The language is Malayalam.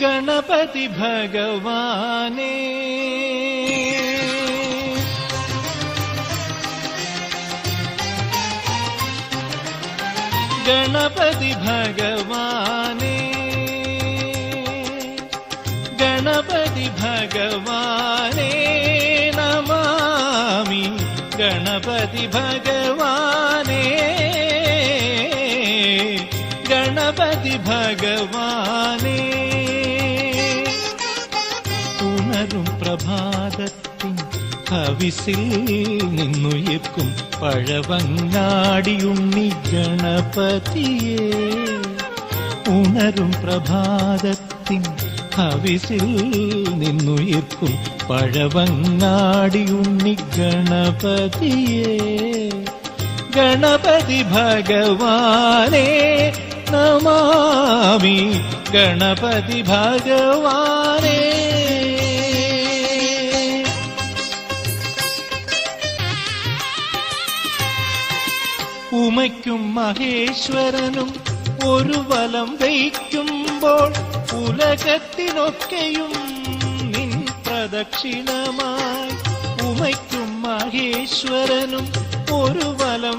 ഗണപതി ഭഗവാനേ. ഗണപതി ഭഗവാനേ. ഗണപതി ഭഗവാനേ നമാമി. ഗണപതി ഭഗവാനേ. ഗണപതി ഭഗവാനേ. പ്രഭാതത്തിൻ ഹവിസിൽ നിന്നുയർക്കും പഴവങ്ങാടിയുണ്ണി ഗണപതിയേ. ഉണരും പ്രഭാതത്തിൻ ഹവിസിൽ നിന്നുയർക്കും പഴവങ്ങാടിയുണ്ണി ഗണപതിയേ. ഗണപതി ഭഗവാനേ നമാമി. ഗണപതി ഭഗവാനേ ഉമയ്ക്കും മഹേശ്വരനും ഒരു വലം വയ്ക്കുമ്പോൾ ഉലകത്തിനൊക്കെയും നിൻ പ്രദക്ഷിണമായി ഉമയ്ക്കും മഹേശ്വരനും ഒരു വലം വയ്ക്കും